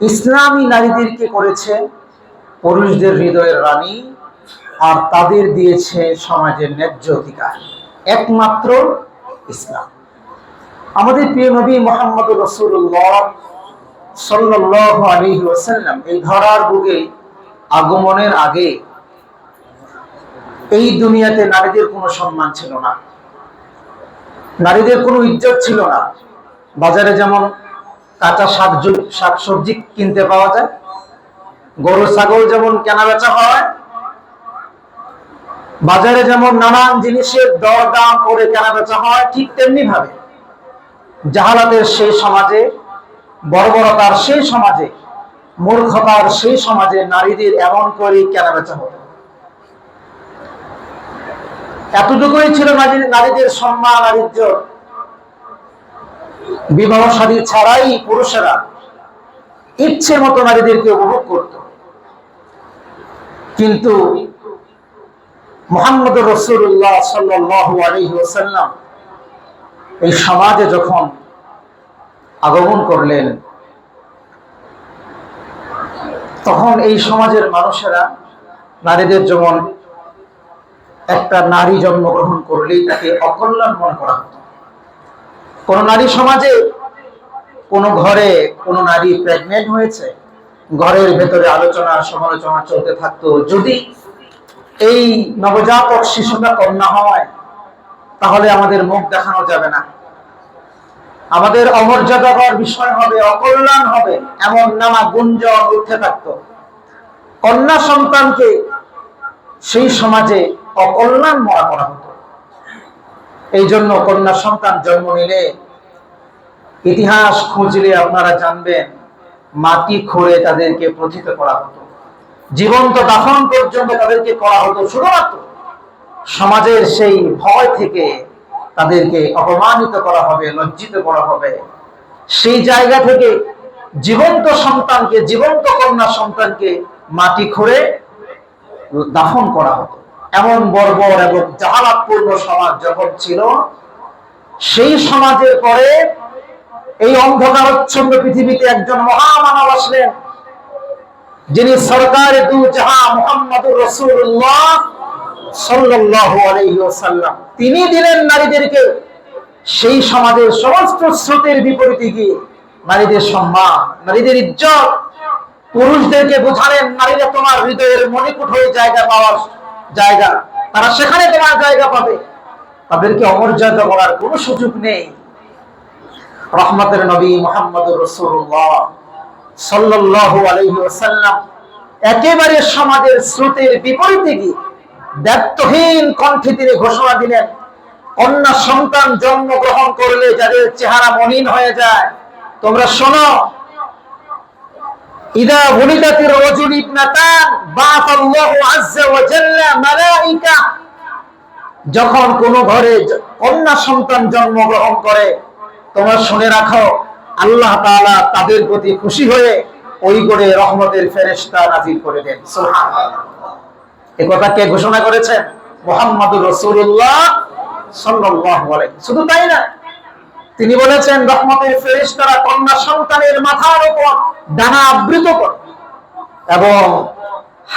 ইসলামী নারীদেরকে করেছে পুরুষদের হৃদয়ের রানী আর তাদের দিয়েছে সমাজের ন্যায্য অধিকার। একমাত্র ইসলাম। আমাদের প্রিয় নবী মোহাম্মদ রসুল্লাহ সাল্লাহ আলী ওসাল্লাম এই ধরার বুকে আগমনের আগে এই দুনিয়াতে নারীদের কোনো সম্মান ছিল না। নারীদের কোনো ইজ্জত ছিল না। বাজারে যেমন কাঁচা শাক শাক সবজি কিনতে পাওয়া যায়। গরু ছাগল যেমন কেনা বেচা হয়, বাজারে যেমন নানান জিনিসের দর দাম করে কেনা বেচা হয়, ঠিক তেমনি ভাবে জাহালাতের সেই সমাজে, বর্বরতার সেই সমাজে, মূর্খতার সেই সমাজে নারীদের এমন করে কেনা বেচা হতো এতটুকুই ছিল নারী- নারীদের সম্মান আর ইজ্জত। বিবাহ শাদী ছাড়াই পুরুষেরা ইচ্ছে মতো নারীদেরকে উপভোগ করত। কিন্তু মোহাম্মদ রসুল্লাহ সাল্লাম এই সমাজে যখন আগমন করলেন, তখন এই সমাজের মানুষেরা নারীদের যেমন একটা নারী জন্মগ্রহণ করলেই তাকে অকল্যাণ মনে করা হতো। কোন নারী সমাজে, কোন ঘরে কোন নারী প্রেগনেন্ট হয়েছে, ঘরের ভেতরে আলোচনা, সমালোচনা চলতে থাকতো। যদি এই নবজাতক শিশুটা কন্যা হয়, তাহলে আমাদের মুখ দেখানো যাবে না। আমাদের অমর্যাদাকর বিষয় হবে, অকল্যাণ হবে, এমন নানা গুঞ্জন উঠতে থাকত। কন্যা সন্তানকে সেই সমাজে অকল্যাণ মরা করা হতো। এই জন্য কন্যা সন্তান জন্ম নিলে ইতিহাস খুঁজলে আপনারা জানবেন, মাটি খুঁড়ে তাদেরকে প্রথিত করা হতো। জীবন্ত দাফন পর্যন্ত তাদেরকে করা হতো শুধুমাত্র। সমাজের সেই ভয় থেকে তাদেরকে অপমানিত করা হবে, লজ্জিত করা হবে। সেই জায়গা থেকে জীবন্ত সন্তানকে, জীবন্ত কন্যা সন্তানকে মাটি খুঁড়ে দাফন করা হতো। এমন বর্বর এবং জাহালাতপূর্ণ সমাজ যখন ছিল, সেই সমাজের পরে এই অন্ধকারচ্ছন্ন পৃথিবীতে একজন মহামানব আসলেন, যিনি সরকার দু জাহা মোহাম্মদ রসুল্লাহ আলাইহি তিনি দিলেন নারীদেরকে সেই সমাজের সমস্ত স্রোতের বিপরীতে গিয়ে নারীদের সম্মান, নারীদের ইজ্জত। পুরুষদেরকে বোঝালেন, নারীরা তোমার হৃদয়ের মণিকুট হয়ে জায়গা পাওয়ার জায়গা, তারা সেখানে তোমার জায়গা পাবে। তাদেরকে অমর্যাদা করার কোনো সুযোগ নেই। রহমতের নবী মোহাম্মদ রসুল্লাহ সাল্লাল্লাহু আলাইহি ওয়াসাল্লাম একেবারে সমাজের স্রোতের বিপরীতে গিয়ে ব্যর্থহীন কণ্ঠে তিনি ঘোষণা দিলেন কন্যা সন্তান জন্মগ্রহণ করলে যাদের চেহারা মলিন হয়ে যায়, তোমরা শোনো ইদা ভুলিদাতির রজুল ইবনাতান মালাইকা। যখন কোন ঘরে কন্যা সন্তান জন্মগ্রহণ করে, তোমরা শুনে রাখো, আল্লাহ তাআলা তাদের প্রতি খুশি হয়ে ওই করে রহমতের ফেরেশতা নাজিল করে দেন। এ কথা কে ঘোষণা করেছেন? মোহাম্মদুর রসুল্লাহ সাল্লাল্লাহু আলাইহি শুধু তাই না তিনি বলেছেন, রহমতের ফেরেশতারা কন্যা সন্তানের মাথার উপর ডানা আবৃত করে এবং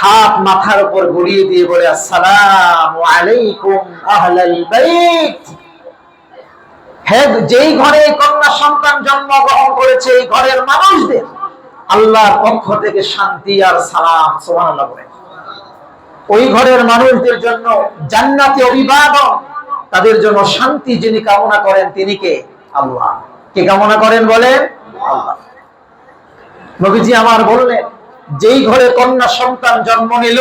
হাত মাথার উপর গড়িয়ে দিয়ে বলে, আসসালামু আলাইকুম আহলাল বাইত। হে যেই ঘরে কন্যা সন্তান জন্মগ্রহণ করেছে, এই ঘরের মানুষদের আল্লাহর পক্ষ থেকে শান্তি আর সালাম, সুবহানাল্লাহ বলে। ওই ঘরের মানুষদের জন্য জান্নাতি অভিবাদন, তাদের জন্য শান্তি যিনি কামনা করেন, তিনি কে? আল্লাহ। কে কামনা করেন বলেন? আল্লাহ। নবীজি আমার বললেন, যেই ঘরে কন্যা সন্তান জন্ম নিল,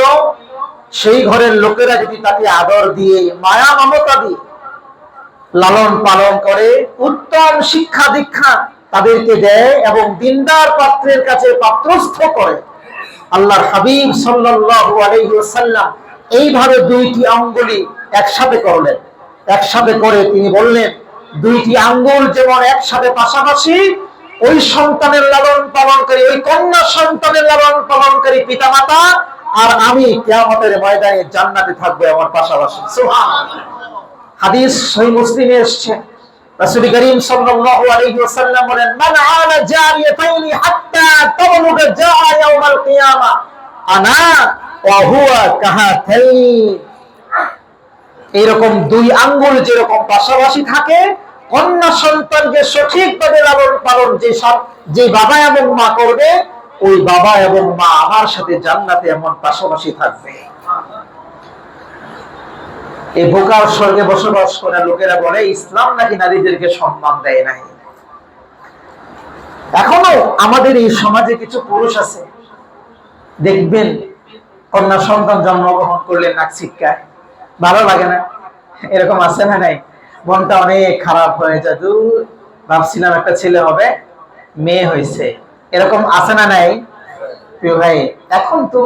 সেই ঘরের লোকেরা যদি তাকে আদর দিয়ে, মায়া মমতা দিয়ে লালন পালন করে, উত্তম শিক্ষা দীক্ষা তাদেরকে দেয় এবং দিনদার পাত্রের কাছে পাত্রস্থ করে, আল্লাহর হাবিব ওয়াসাল্লাম এইভাবে দুইটি আঙ্গুলি একসাথে করলেন। একসাথে করে তিনি বললেন দুইটি আঙ্গুল যেমন একসাথে পাশাপাশি, ওই সন্তানের লালন পালনকারী ওই কন্যা সন্তানের লালন পালনকারী পিতামাতা, আর আমি কিয়ামতের ময়দানে জান্নাতে থাকব আমার পাশাপাশি। হাদিস সহি মুসলিমে এসছে। রাসূল করিম সাল্লাল্লাহু আলাইহি ওয়াসাল্লাম বলেন, মান আলা জারিয়াতাইনি হাত্তা তাবলুগ ইয়াউমাল কিয়ামা, আনা ওয়া হুয়া কাহাতাইন। এরকম দুই আঙ্গুল যেরকম পাশাপাশি থাকে কন্যা সন্তানকে সঠিকভাবে লালন পালন যে যে বাবা এবং মা করবে, ওই বাবা এবং মা আমার সাথে জান্নাতে এমন পাশাপাশি থাকবে। এই বোকার স্বর্গে বসবাস করা লোকেরা বলে, ইসলাম নাকি নারীদেরকে সম্মান দেয় নাই? এখনও আমাদের এই সমাজে কিছু পুরুষ আছে। দেখবেন, কন্যা সন্তান জন্মগ্রহণ করলে নাক শিক্ষায় ভালো লাগে না? এরকম আছে না নাই? মনটা অনেক খারাপ হয়ে যায়। দূর, ভাবছিলাম একটা ছেলে হবে, মেয়ে হয়েছে। এরকম আছে না নাই? প্রিয় ভাই, এখন তো,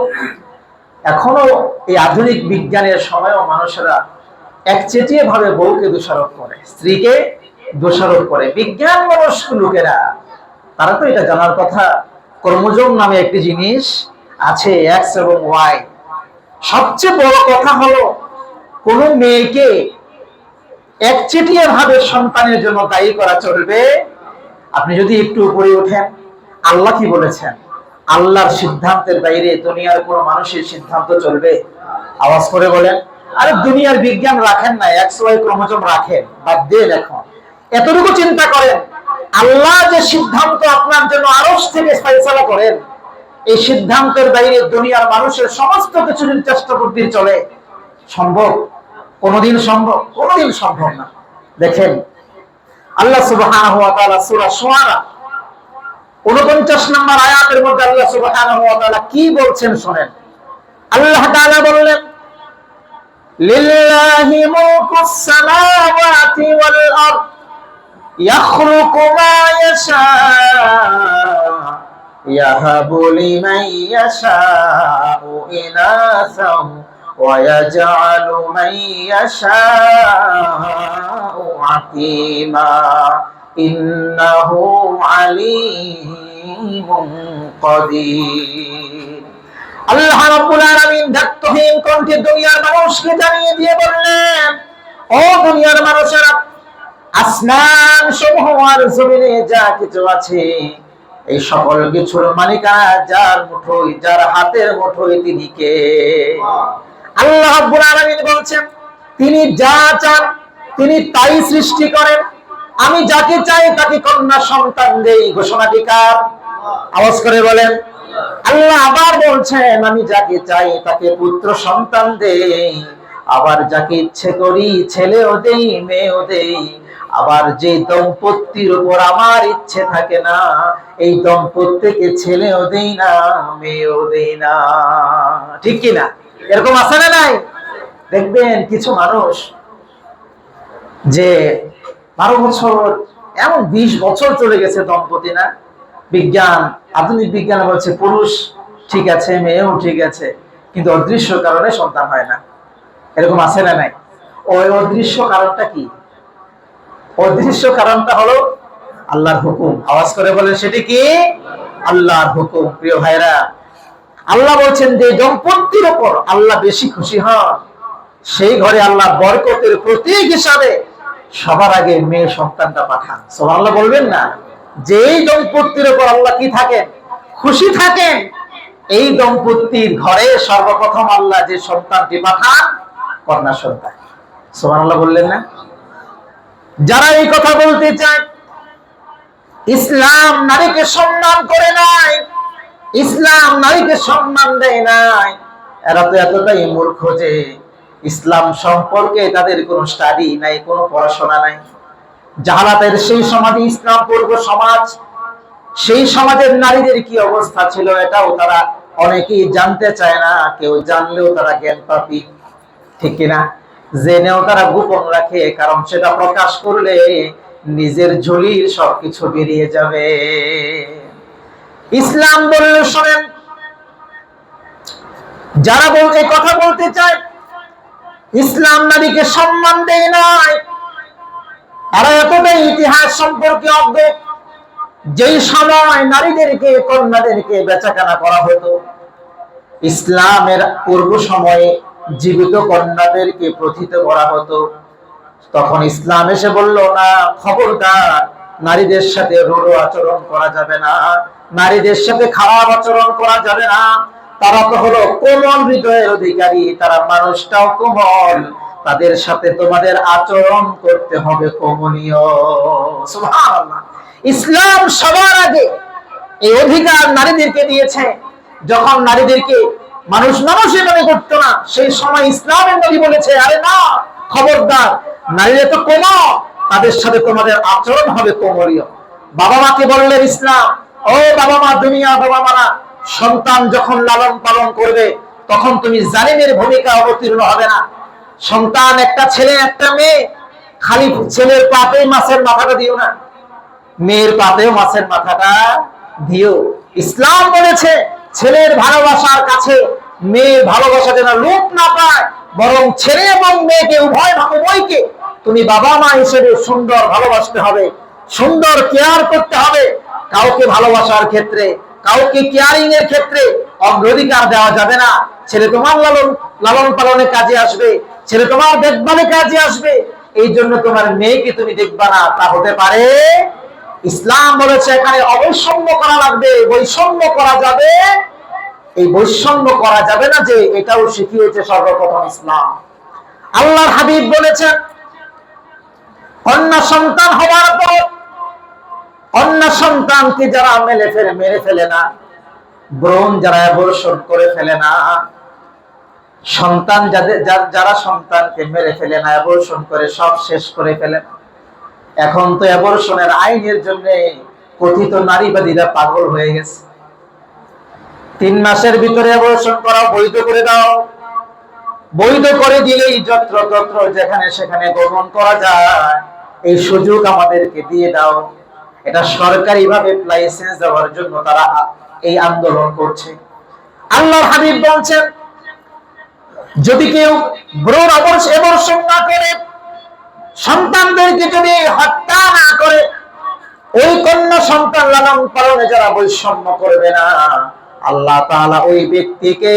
এখনও এই আধুনিক বিজ্ঞানের সময়ও মানুষেরা একচেটিয়া ভাবে বউকে দোষারোপ করে, স্ত্রীকে দোষারোপ করে। বিজ্ঞান মনস্ক লোকেরা, তারা তো এটা জানার কথা ক্রোমোজোম নামে একটি জিনিস আছে এক্স এবং ওয়াই সবচেয়ে বড় কথা হলো, কোন মেয়েকে একচেটিয়া ভাবে সন্তানের জন্য দায়ী করা চলবে। আপনি যদি একটু উপরে ওঠেন, আল্লাহ কি বলেছেন? আল্লাহর সিদ্ধান্তের বাইরে দুনিয়ার কোন মানুষের সিদ্ধান্ত চলবে? আওয়াজ করে বলেন, আরে দুনিয়ার বিজ্ঞান রাখেন না এক্স ওয়াই ক্রোমোজোম রাখেন, বাদ দিয়ে এখন এতটুকু চিন্তা করেন, আল্লাহ যে সিদ্ধান্ত আপনার জন্য আরস থেকে ফয়সালা করেন, এই সিদ্ধান্তের বাইরে দুনিয়ার মানুষের সমস্ত কিছু চেষ্টা করতে চলে। সম্ভব? কোনদিন সম্ভব কোনদিন সম্ভব না। দেখেন, আল্লাহ তাআলা সূরা শুআরা 49 নম্বর আয়াতের মধ্যে আল্লাহ তাআলা কি বলছেন শোনেন। আল্লাহ তাআলা বললেন মুলকুস সামাওয়াতি ওয়াল আরদ, ইয়াখলুকু মা ইয়াশা, ইয়াহাবু লিমান ইয়াশাউ ইনাসাও ويجعل من يشاء عقيما إنه عليم قدير আল্লাহ রাব্বুল আলামিন দায়িত্বহীন কণ্ঠে দুনিয়ার মানুষকে জানিয়ে দিয়ে বললেন ও দুনিয়ার মানুষেরা আসমান সমূহ আর জমিনে যা কিছু আছে এই সকল কিছুর মালিকানা যার মুঠোয় যার হাতের মুঠোয় তিনি কে আল্লাহ বলছেন, তিনি যা চান, তিনি তাই সৃষ্টি করেন। আমি যাকে চাই তাকে কন্যা সন্তান দেই। ঘোষণাটি কার? আওয়াজ করে বলেন, আল্লাহ আবার বলছেন, আমি যাকে চাই তাকে পুত্র সন্তান দেই। আবার যাকে ইচ্ছে করি ছেলেও দেই, মেয়েও দেই। আবার যে দম্পতির উপর আমার ইচ্ছে থাকে না, এই দম্পতিকে ছেলেও দেই না, মেয়েও দেই না। ঠিক কি না এরকম আছে না নাই? দেখবেন কিছু মানুষ যে বারো বছর, এমন বিশ বছর চলে গেছে দম্পতি না? বিজ্ঞান, আধুনিক বিজ্ঞান বলছে পুরুষ ঠিক আছে, মেয়েও ঠিক আছে, কিন্তু অদৃশ্য কারণে সন্তান হয় না। এরকম আছে না নাই? ওই অদৃশ্য কারণটা কি? অদৃশ্য কারণটা হলো আল্লাহর হুকুম। আওয়াজ করে বলেন, সেটি কি? আল্লাহর হুকুম। প্রিয় ভাইরা আল্লাহ বলছেন যে দম্পতির ওপর আল্লাহ বেশি খুশি হন। সেই ঘরে আল্লাহ বরকতের প্রতীক হিসাবে সবার আগে মেয়ে সন্তানটা পাঠান। সব আল্লাহ বলবেন না? যেই দম্পতির ওপর আল্লাহ কি থাকেন? খুশি থাকেন। এই দম্পতির ঘরে সর্বপ্রথম আল্লাহ যে সন্তানটি পাঠান, কন্যা সন্তান। সোমান আল্লাহ বললেন না? যারা এই কথা বলতে চায়, ইসলাম নারীকে সম্মান করে নাই ইসলাম নারীকে সম্মান দেয় নাই। এরা তো এতটাই মূর্খ যে ইসলাম সম্পর্কে তাদের কোনো স্টাডি নাই, কোনো পড়াশোনা নাই। জাহালাতের সেই সমাজে ইসলাম পূর্ব সমাজ, সেই সমাজের নারীদের কি অবস্থা ছিল এটাও তারা অনেকেই জানতে চায় না, কেউ জানলেও তারা জ্ঞান পাপি, ঠিক কিনা? জেনেও তারা গোপন রাখে, কারণ সেটা প্রকাশ করলে নিজের ঝুলির সবকিছু বেরিয়ে যাবে। ইসলাম বললে শোনেন, যারা বলতে কথা বলতে চায়, ইসলাম নারীকে সম্মান দেয় নাই তারা এতটাই ইতিহাস সম্পর্কে অজ্ঞ, যেই সময় নারীদেরকে, কন্যাদেরকে বেচাকেনা করা হতো, ইসলামের পূর্ব সময়ে জীবিত কন্যাদেরকে প্রথিত করা হতো, তখন ইসলাম এসে বলল, না, খবরদার, নারীদের সাথে রূঢ় আচরণ করা যাবে না। নারীদের সাথে খারাপ আচরণ করা যাবে না। তারা তো হলো কোমল হৃদয়ের অধিকারী, তারা মানুষটাও কোমল। তাদের সাথে তোমাদের আচরণ করতে হবে ইসলাম সবার আগে এই অধিকার নারীদেরকে দিয়েছে। যখন নারীদেরকে মানুষ মানুষই মনে করতো না, সেই সময় ইসলামের নবী বলেছে, আরে না, খবরদার, নারীরা তো কোমল, তাদের সাথে তোমাদের আচরণ হবে কোমলীয় বাবা মাকে বললেন, ইসলাম ও বাবা মা, দুনিয়া বাবা মারা, সন্তান যখন লালন পালন করবে, তখন তুমি জালিমের ভূমিকা অবতীর্ণ হবে না। সন্তান একটা ছেলে, একটা মেয়ে, খালি ছেলের পাতে মাছের মাথাটা দিও না। মেয়ের পাতেও মাছের মাথাটা দিও। ইসলাম বলেছে, ছেলের ভালোবাসার কাছে মেয়ের ভালোবাসা যেন লোক না পায়, বরং ছেলে এবং মেয়েকে, উভয় উভয়কে তুমি বাবা মা হিসেবে সুন্দর ভালোবাসতে হবে, সুন্দর কেয়ার করতে হবে। কাউকে ভালোবাসার ক্ষেত্রে, কাউকে কেয়ারিং এর ক্ষেত্রে অগ্রাধিকার দেওয়া যাবে না। ছেলে তোমার লালন লালন পালনের কাজে আসবে, ছেলে তোমার দেখভালে কাজে আসবে। এই জন্য তোমার মেয়েকে তুমি দেখবা না, তা হতে পারে ইসলাম বলেছে এখানে অবৈষম্য করা লাগবে, বৈষম্য করা যাবে। এই বৈষম্য করা যাবে না যে এটাও শিখিয়েছে সর্বপ্রথম ইসলাম। আল্লাহর হাবিব বলেছেন, কন্যা সন্তান হওয়ার পর কন্যা সন্তানকে যারা মেলে ফেলে, মেরে ফেলে না, ব্রণ যারা অ্যাবর্ষণ করে ফেলে না, সন্তান যাদের, যারা সন্তানকে মেরে ফেলে না অ্যাবর্ষণ করে, সব শেষ করে ফেলে না। এখন তো অ্যাবর্ষণের আইনের জন্য কথিত নারীবাদীরা পাগল হয়ে গেছে। তিন মাসের ভিতরে অ্যাবর্ষণ করা বৈধ করে দাও। বৈধ করে দিলেই যত্র তত্র যেখানে সেখানে গ্রহণ করা যায়, এই সুযোগ আমাদেরকে দিয়ে দাও। এটা সরকারি ভাবে লাইসেন্স দেওয়ার জন্য তারা এই আন্দোলন করছে। আল্লাহ হাবিব বলছেন, যদি কেউ ব্রণ অবর্ষণ না করে, সন্তানদেরকে যদি হত্যা না করে, ওই কন্যা সন্তান লালন পালনে যারা বৈষম্য করবে না, আল্লাহ তাআলা ওই ব্যক্তিকে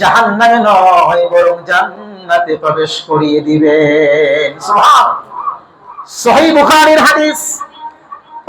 জাহান্নামে নয়, বরং জান্নাতে প্রবেশ করিয়ে দিবেন। সুবহান। সহিহ বুখারীর হাদিস।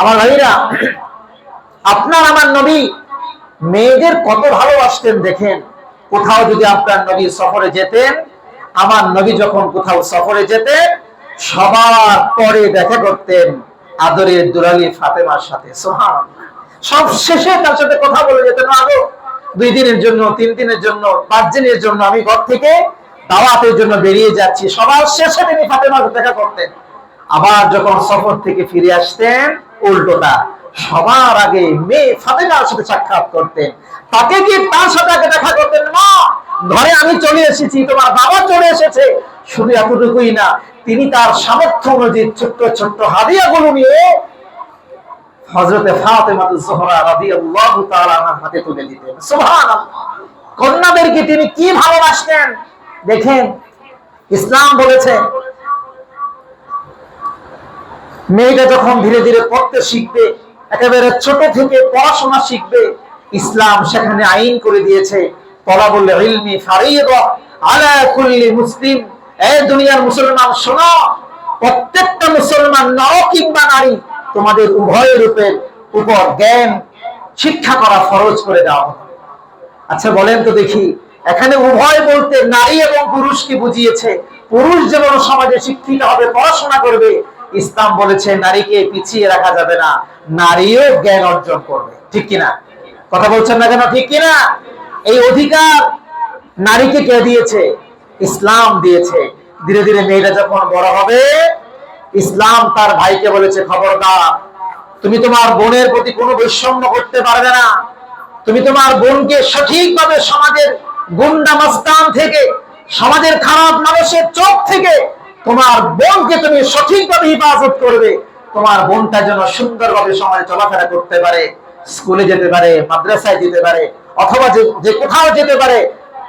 আমার ভাইরা আপনার আমার নবী মেয়েদের কত ভালোবাসতেন দেখেন। কোথাও যদি আপনার নবী সফরে যেতেন, আমার নবী যখন কোথাও সফরে যেতেন, সবার পরে দেখা করতেন আদরের দুলালি ফাতেমার সাথে। সোহান সব শেষে তার সাথে কথা বলে যেতেন আরও দুই দিনের জন্য, তিন দিনের জন্য, পাঁচ দিনের জন্য আমি ঘর থেকে দাওয়াতের জন্য বেরিয়ে যাচ্ছি। সবার শেষে তিনি ফাতেমার দেখা করতেন। আবার যখন সফর থেকে ফিরে আসতেন উল্টোটা। সবার আগে মেয়ে ফাতেমার সাথে সাক্ষাৎ করতেন। তাকে কি তার সাথে আগে দেখা করতেন? মা, ঘরে আমি চলে এসেছি, তোমার বাবা চলে এসেছে। শুধু এতটুকুই না, তিনি তার সামর্থ্য অনুযায়ী ছোট্ট ছোট্ট হাদিয়াগুলো নিয়ে হজরতে ফাতেমাতু জোহরা রাদিয়াল্লাহু তাআলা হাতে তুলে দিতেন। সুবহানাল্লাহ। কন্যাদেরকে তিনি কি ভালোবাসতেন? দেখেন, ইসলাম বলেছে মেয়েটা যখন ধীরে ধীরে পড়তে শিখবে, একেবারে ছোট থেকে পড়াশোনা শিখবে, ইসলাম সেখানে আইন করে দিয়েছে। তলাবুল ইলমি ফারিদা আলা মুসলিম। দুনিয়ার মুসলমান, শোনো, প্রত্যেকটা মুসলমান নর কিংবা নারী, তোমাদের উভয় রূপের উপর জ্ঞান, শিক্ষা করা ফরজ করে দেওয়া। আচ্ছা বলেন তো দেখি, এখানে উভয় বলতে নারী এবং পুরুষকে বুঝিয়েছে। পুরুষ যেমন সমাজে শিক্ষিত হবে, পড়াশোনা করবে ইসলাম বলেছে, নারীকে পিছিয়ে রাখা যাবে না, নারীও জ্ঞান অর্জন করবে। ঠিক কিনা? কথা বলছেন না কেন? ঠিক কিনা? এই অধিকার নারীকে কে দিয়েছে? ইসলাম দিয়েছে। ধীরে ধীরে মেয়েরা যখন বড় হবে, ইসলাম তার ভাইকে বলেছে, খবরদার, তুমি তোমার বোনের প্রতি কোনো বৈষম্য করতে পারবে না। তুমি তোমার বোনকে সঠিকভাবে সমাজের গুন্ডা মাস্তান থেকে, সমাজের খারাপ মানুষের চোখ থেকে তোমার বোনকে তুমি সঠিকভাবে হেফাজত করবে। তোমার বোনটা যেন সুন্দরভাবে সমাজে চলাফেরা করতে পারে, স্কুলে যেতে পারে, মাদ্রাসায় যেতে পারে, অথবা যে কোথাও যেতে পারে,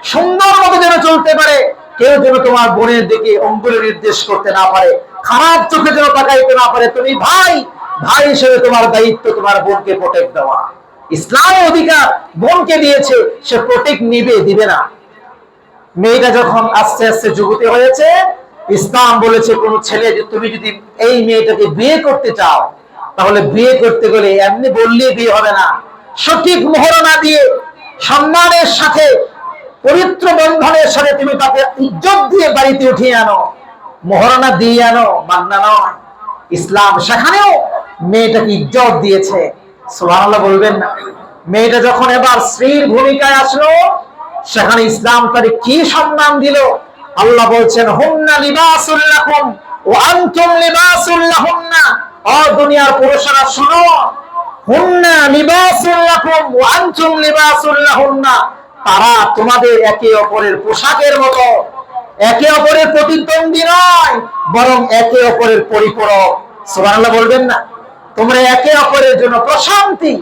সুন্দর মতো যেন চলতে পারে, কেউ যেন তোমার বোনের দিকে অঙ্গুলি নির্দেশ করতে না পারে, খারাপ চোখে যেন তাকাইতে না পারে, তুমি ভাই ভাই হিসেবে তোমার দায়িত্ব তোমার বোনকে প্রোটেক্ট দেওয়া। ইসলাম অধিকার বোনকে দিয়েছে, সে প্রোটেক্ট নিবে, দিবে না। মেয়েটা যখন আস্তে আস্তে যুবতী হয়েছে ইসলাম বলেছে কোন ছেলে যে তুমি যদি এই মেয়েটাকে বিয়ে করতে চাও, তাহলে বিয়ে করতে গেলে এমনি বললে বিয়ে হবে না। সঠিক মোহরণা দিয়ে সম্মানের সাথে, পবিত্র বন্ধনের সাথে তুমি তাকে ইজ্জত দিয়ে বাড়িতে উঠিয়ে আনো। মোহরণা দিয়ে আনো, মান্না নয়। ইসলাম সেখানেও মেয়েটাকে ইজ্জত দিয়েছে। সুবহানাল্লাহ বলবেন না। মেয়েটা যখন এবার স্ত্রীর ভূমিকায় আসলো, সেখানে ইসলাম তারে কি সম্মান দিল? আল্লাহ বলছেন, হুন্না লিবাসুল লাকুম ও আনতুম লিবাসুল লাহুন্না। ও দুনিয়ার পুরুষরা, শুনো, হুন্না লিবাসুল লাকুম ও আনতুম লিবাসুল লাহুন্না। তারা তোমাদের একে অপরের পোশাকের মতো, একে অপরের প্রতিদ্বন্দ্বী নয়, বরং একে অপরের পরিপূরক। সুবহানাল্লাহ বলবেন না, তোমরা একে অপরের জন্য প্রশান্তি।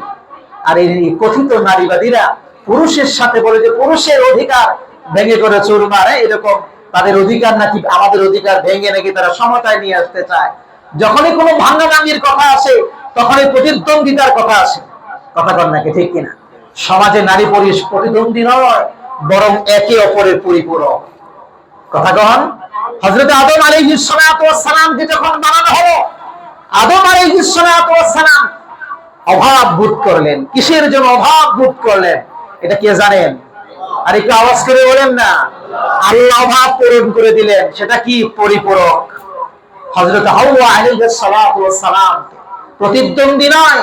আর এই কথিত নারীবাদীরা পুরুষের সাথে বলে যে পুরুষের অধিকার ভেঙে করে চোর মারে এরকম তাদের অধিকার নাকি আমাদের অধিকার ভেঙে নাকি তারা সমতায় নিয়ে আসতে চায়? যখনই কোনো ভাঙ্গা ভাঙ্গির কথা আসে, তখনই প্রতিদ্বন্দ্বিতার কথা আসে। কথা কর নাকি ঠিক কিনা? সমাজে নারী পুরুষ প্রতিদ্বন্দ্বী নয়, বরং একে অপরের পরিপূরক। কথা কন? হজরত আদম আলী সালামকে যখন বানানো হলো, আদম আলী সালাম অভাব বোধ করলেন। কিসের জন্য অভাব বোধ করলেন? এটা কে জানেন? আর একটু আওয়াজ করে বলেন না। আল্লাহ ভাব পূরণ করে দিলেন, সেটা কি পরিপূরক? হজরত হাউয়া সালাম প্রতিদ্বন্দ্বী নয়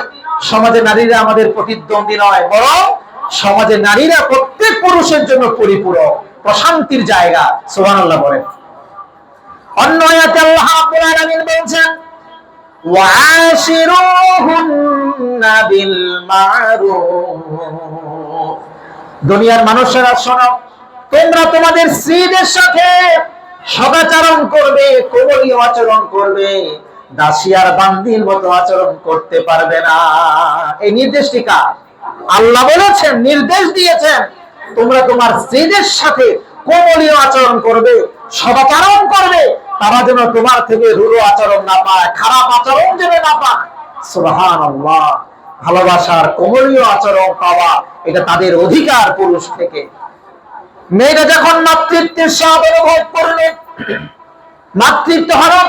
সমাজে নারীরা আমাদের প্রতিদ্বন্দ্বী নয়, বরং সমাজে নারীরা প্রত্যেক পুরুষের জন্য পরিপূরক, প্রশান্তির জায়গা সোহান আল্লাহ বলেন। অন্য আয়াতে আল্লাহ রাব্বুল আলামিন বলছেন ওয়াশিরুহুন্না বিল মারুফ। দুনিয়ার মানুষেরা শোনো তোমরা তোমাদের স্ত্রীদের সাথে সদাচরণ করবে কোমলীয় আচরণ করবে, দাসী আর বান্দির মতো আচরণ করতে পারবে না। এই নির্দেশটি কার? আল্লাহ বলেছেন, নির্দেশ দিয়েছেন, তোমরা তোমার স্ত্রীদের সাথে কোমলীয় আচরণ করবে, সদাচরণ করবে, তারা যেন তোমার থেকে রুড়ো আচরণ না পায়, খারাপ আচরণ যেন না পায়। সুবহান ভালোবাসার কোমলীয় আচরণ পাওয়া, এটা তাদের অধিকার পুরুষ থেকে। মেয়েটা যখন মাতৃত্বের স্বাদ অনুভব করবে মাতৃত্ব হলো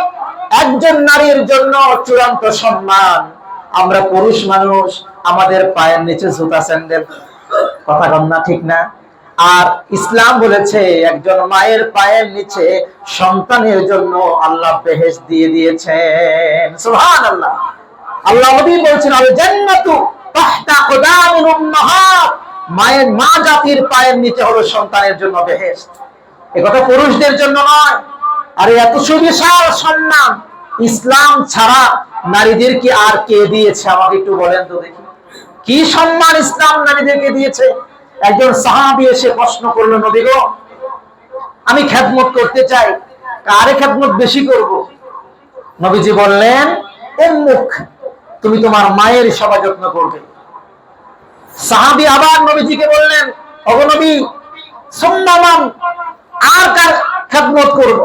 একজন নারীর জন্য চূড়ান্ত সম্মান। আমরা পুরুষ মানুষ, আমাদের পায়ের নিচে জুতা, স্যান্ডেল, কথা কম না, ঠিক না? আর ইসলাম বলেছে, একজন মায়ের পায়ের নিচে সন্তানের জন্য আল্লাহ বেহেশ দিয়ে দিয়েছেন। সুহান আল্লাহ আল্লাহ বলছেন মায়ের মা জাতির পায়ের নিচে হলো সন্তানের জন্য বেহেশত। এ পুরুষদের জন্য নয়। আর এত সুবিশাল সম্মান। ইসলাম ছাড়া নারীদেরকে আর কে দিয়েছে? আমাকে একটু বলেন তো দেখি। কি সম্মান ইসলাম নারীদেরকে দিয়েছে? একজন সাহাবি এসে প্রশ্ন করল, নবী গো, আমি খেদমত করতে চাই। কারে খেদমত বেশি করব? নবীজি বললেন উম্মুখ তুমি তোমার মায়ের সেবা যত্ন করবে। সাহাবি আবার নবীজিকে বললেন অগনবী সম্মান আর কার খেদমত করব?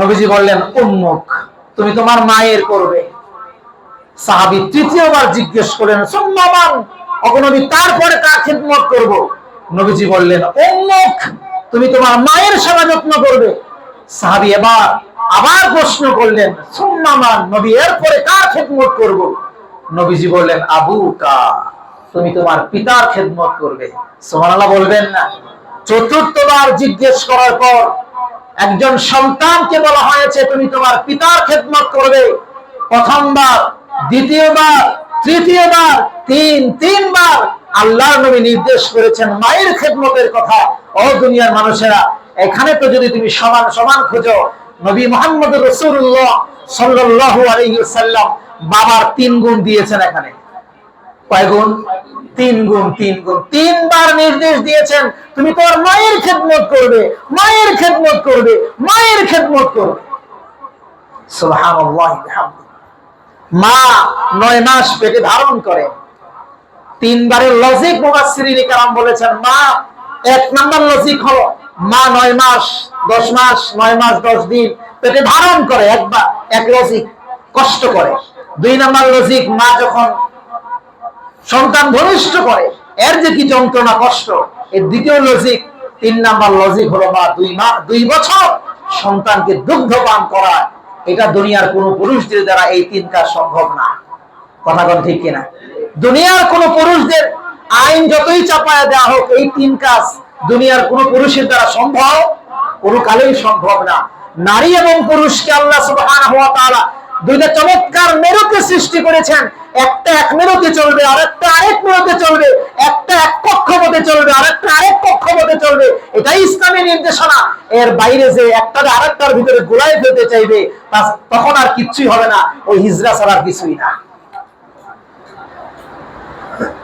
নবীজি বললেন উম্মুখ তুমি তোমার মায়ের করবে। সাহাবি তৃতীয়বার জিজ্ঞেস করলেন সম্মান অগনবী তারপরে কার খেদমত করব? নবীজি বললেন উম্মুখ তুমি তোমার মায়ের সেবা যত্ন করবে। সাহাবি এবার আবার প্রশ্ন করলেন, সুম্মামান, নবী, এরপরে কার খেদমত করব? নবীজি বললেন, আবু কা তুমি তোমার পিতার খেদমত করবে। সোমানাল্লাহ বলবেন না। চতুর্থবার জিজ্ঞেস করার পর একজন সন্তানকে বলা হয়েছে, তুমি তোমার পিতার খেদমত করবে। প্রথমবার, দ্বিতীয়বার, তৃতীয়বার, তিন, তিনবার আল্লাহর নবী নির্দেশ করেছেন মায়ের খেদমতের কথা। ও দুনিয়ার মানুষেরা, এখানে তো যদি তুমি সমান সমান খোঁজো, নবী মোহাম্মদ রসুল্লাহ সাল্লাহ আলাইসাল্লাম বাবার তিন গুণ দিয়েছেন এখানে। কয় গুণ? তিন গুণ তিন গুণ। তিনবার নির্দেশ দিয়েছেন, তুমি তোমার মায়ের খেদমত করবে, মায়ের খেদমত করবে, মায়ের খেদমত করবে। মা নয় মাস পেটে ধারণ করে। তিনবারের লজিক মুবাসসিরিন কালাম বলেছেন, মা, এক নাম্বার লজিক হলো, মা নয় মাস, দশ মাস, নয় মাস, দশ দিন পেটে ধারণ করে, একবার, এক লজিক কষ্ট করে। দুই নাম্বার লজিক মা যখন সন্তান ভূমিষ্ঠ করে, এর যে কি যন্ত্রণা, কষ্ট? এর দ্বিতীয় লজিক তিন নাম্বার লজিক হলো মা, দুই মা, দুই বছর সন্তানকে দুগ্ধ পান করা এটা দুনিয়ার কোন পুরুষদের দ্বারা এই তিন কাজ সম্ভব না। কথা কোন ঠিক কিনা? দুনিয়ার কোন পুরুষদের আইন যতই চাপায় দেওয়া হোক, এই তিন কাজ দুনিয়ার কোন পুরুষের দ্বারা সম্ভব কোনো কালেই সম্ভব না। নারী এবং পুরুষকে আল্লাহ সুবহানাহু ওয়া তাআলা দুইটা চমৎকার মেরুকে সৃষ্টি করেছেন। একটা এক মেরুতে চলবে, আরেকটা আরেক মেরুতে চলবে, একটা এক কক্ষপথে চলবে, আরেকটা আরেক কক্ষপথে চলবে। এটাই ইসলামী নির্দেশনা। এর বাইরে যে একটা আরেকটার ভিতরে গোলাই ফেলতে চাইবে তখন আর কিচ্ছুই হবে না। ওই হিজরা ছাড়া আর কিছুই না।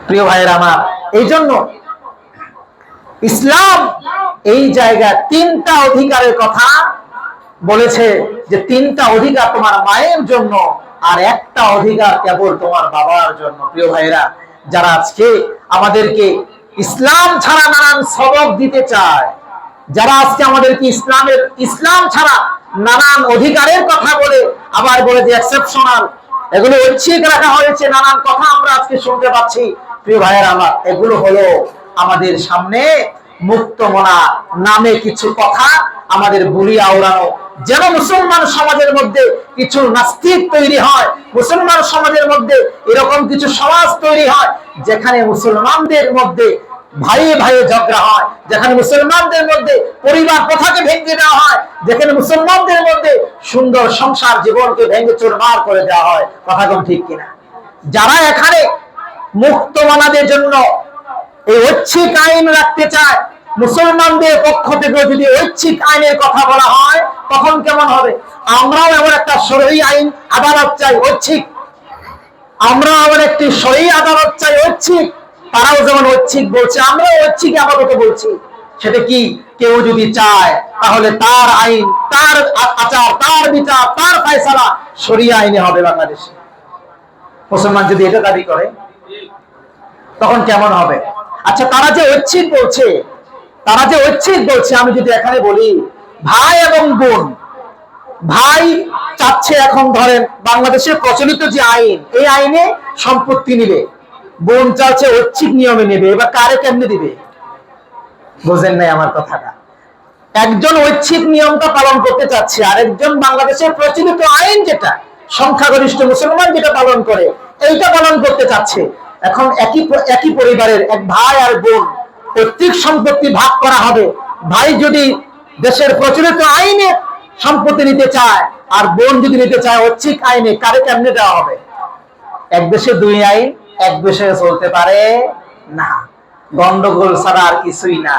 প্রিয় ভাইয়ের আমার এই জন্য ইসলাম এই জায়গায় তিনটা অধিকারের কথা বলেছে যে তিনটা অধিকার তোমার মায়ের জন্য আর একটা অধিকার কেবল তোমার বাবার জন্য। প্রিয় ভাইরা যারা আজকে আমাদেরকে ইসলাম ছাড়া নানান সবক দিতে চায়, যারা আজকে আমাদেরকে ইসলামের, ইসলাম ছাড়া নানান অধিকারের কথা বলে, আবার বলে যে এক্সেপশনাল এগুলো ঐচ্ছিক রাখা হয়েছে, নানান কথা আমরা আজকে শুনতে পাচ্ছি। প্রিয় ভাইয়ের, আমার এগুলো হলো আমাদের সামনে মুক্তমনা নামে কিছু কথা আমাদের বুড়িয়া আওড়ানো যেন মুসলমান সমাজের মধ্যে কিছু নাস্তিক তৈরি হয়, মুসলমান সমাজের মধ্যে এরকম কিছু সমাজ তৈরি হয়, যেখানে মুসলমানদের মধ্যে ভাইয়ে ভাইয়ে ঝগড়া হয়, যেখানে মুসলমানদের মধ্যে পরিবার কথাকে ভেঙে দেওয়া হয়, যেখানে মুসলমানদের মধ্যে সুন্দর সংসার জীবনকে ভেঙে চুরমার করে দেওয়া হয়। কথা কোন ঠিক কিনা? যারা এখানে মুক্ত মানাদের জন্য এই ঐচ্ছিক আইন রাখতে চায় মুসলমানদের পক্ষ থেকে যদি ঐচ্ছিক আইনের কথা বলা হয়, তখন কেমন হবে? আমরাও এমন একটা সরই আইন আদালত চাই, ঐচ্ছিক। আমরা আবার একটি সহি আদালত চাই, ঐচ্ছিক। তারাও যেমন ঐচ্ছিক বলছে, আমরাও ঐচ্ছিক আপাতত বলছি। সেটা কি? কেউ যদি চায়, তাহলে তার আইন, তার আচার, তার বিচার, তার ফায়সালা সরিয়া আইনে হবে বাংলাদেশে। মুসলমান যদি এটা দাবি করে, তখন কেমন হবে? আচ্ছা তারা যে ঐচ্ছিক বলছে তারা যে ঐচ্ছিক বলছে, আমি যদি এখানে বলি, ভাই এবং বোন, ভাই চাচ্ছে এখন ধরেন বাংলাদেশের প্রচলিত যে আইন, এই আইনে সম্পত্তি নিবে। বোন চাচ্ছে ঐচ্ছিক নিয়মে নেবে, এবার কারে কেমনে দিবে? বোঝেন নাই আমার কথাটা। একজন ঐচ্ছিক নিয়মটা পালন করতে চাচ্ছে আর একজন বাংলাদেশের প্রচলিত আইন যেটা, সংখ্যাগরিষ্ঠ মুসলমান যেটা পালন করে, এইটা পালন করতে চাচ্ছে। এখন একই একই পরিবারের এক ভাই আর বোন পৈতৃক সম্পত্তি ভাগ করা হবে। ভাই যদি দেশের প্রচলিত আইনে সম্পত্তি নিতে চায়, আর বোন যদি নিতে চায় ঐচ্ছিক আইনে, কারে কেমনে দেওয়া হবে? এক দেশে দুই আইন, এক দেশে চলতে পারে না। গন্ডগোল ছাড়া আর কিছুই না।